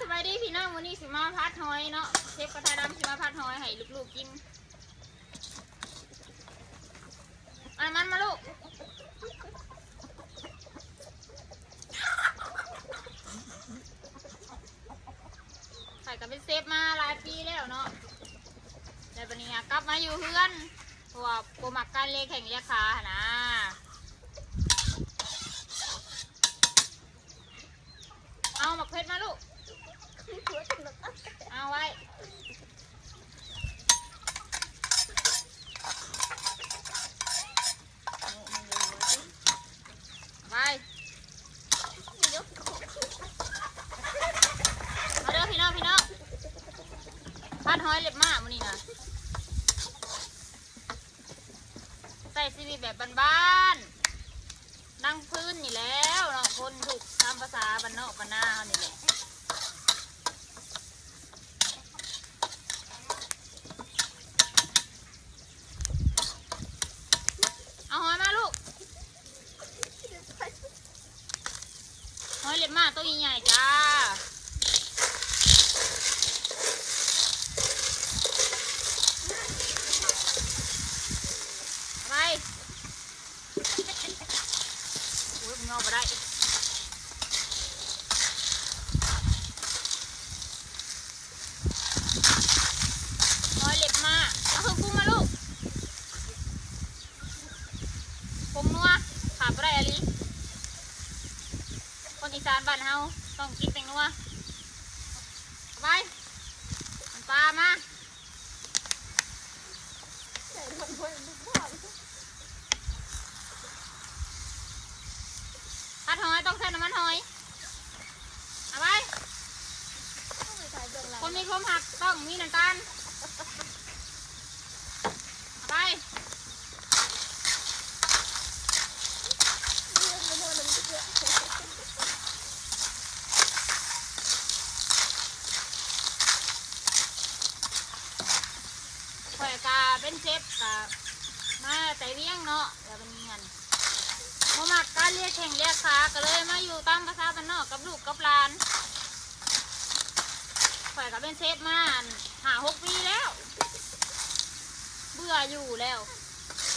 สบายดีพี่น้องวันนี้สิมาพัดหอยเนาะเชฟกระทะดำสิมาพัดหอยให้ลูกๆกินอันมันมาลูกใส่กับเป็นเซฟมาหลายปีแล้วเนาะแต่วันนี้กลับมาอยู่เพื่อนเพราะว่าโปมักการเลี้ยงแข่งเลียขานะเอาหมักเพชรมาลูก เอาไว้ไปมาเด้อพี่น้องพี่น้องพัดหอยเล็บมากมันนี่นะใส่ซีวีแบบบ้านๆนั่งพื้นนี่แล้วเนาะคนถูกตามภาษาบ้านนอกบ้านนาเขานี่แหละ เอาหอยมาลูก หอยเล็บมาก ตัวใหญ่ๆจ้าไปโอ้ยมึงเอาไปได้หอยเล็บมาเอาคืองปรุงมาลูกผงนัวขาดไปได้อะไรานบ้านเฮาต้องกินเป็นนัวเอาไปน้ำปลามาผัดหอยต้องใส่น้ำมันหอยเอาไปคนมีความหักต้องมีน้ำตาล เอาไป ข่ อยกาเป็นเชฟกะมาแต่เลี้ยงเนาะแล้วเป็นเงินพอมักการเรียกแข่งเรียกขาก็เลยมาอยู่ตามภาษาบ้านนอกกับลูกกับหลานข่อยก็เป็นเชฟมาหาหกปีแล้ว เบื่ออยู่แล้ว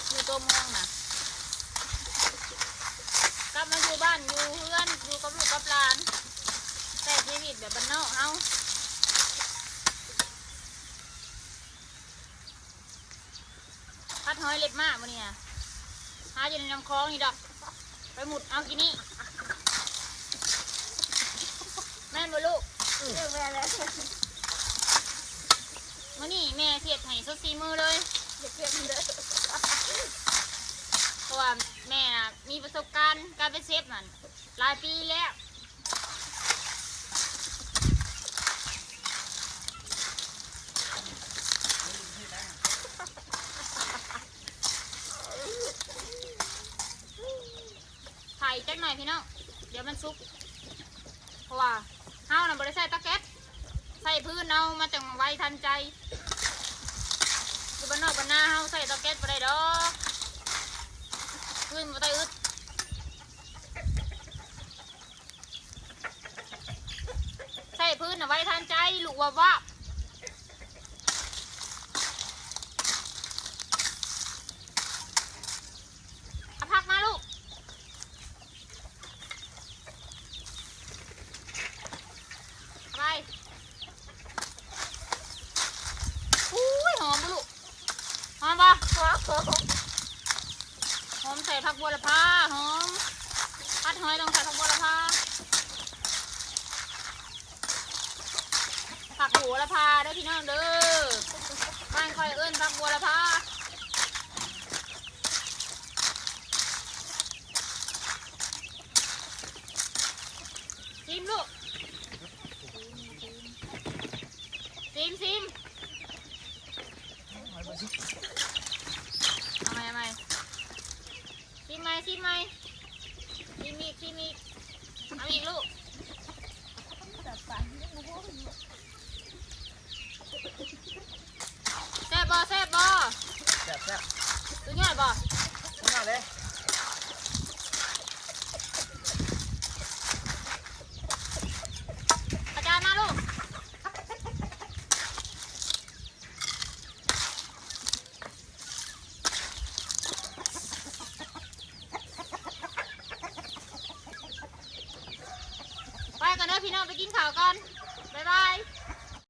อยู่ตัวเมืองนะกลับมาอยู่บ้านอยู่เพื่อนอยู่กับลูกกับหลาน แต่ชีวิตแบบบ้านนอกเอา ดหอยเล็บมากมันนี่นะหาอยู่ในน้ำคลองนี่ดอก ไปหมุดเอากินนี่แม่นบ่ลูกมื่อนี่แม่เทียดให้สุดสีมือเลยเพราะว่าแม่น่ะมีประสบการณ์การเป็นเชฟนั่นหลายปีแล้ว ไข่จักหน่อย พี่น้อง เดี๋ยวมันซุก เพราะว่าเฮาน่ะบริใส่ตะแก๊สใส่พื้นเอามาจังไวทันใจอยู่บ้านนอกบ้านนาเฮาใส่ตะแก๊สไปได้ดอกพื้นมาได้อึดใส่พื้นน่ะไวทันใจลูกว่าว่าผักมาลูก ไปอุ้ยหอมบ่ลูกหอมปะหอมใส่ผั กบัวละพาหอมพัดหอยต้องใส่ผักบัวละพาผักบัวละพาเด้อพี่น้องเด้อบ้านคอยเอิ้นผักบัวละพาชิมลูกซิมซิมเอาไหมเอาไหมซิมไหมซิมไหมซิมอีกซิมอีกเอาอีกลูกแซ่บบ่แซ่บบ่แซ่บแซ่บตัวยอดบ่คุณน่าเลย อาจารย์มาลูก พี่น้องไป กินข้าวก่อน บ๊ายบาย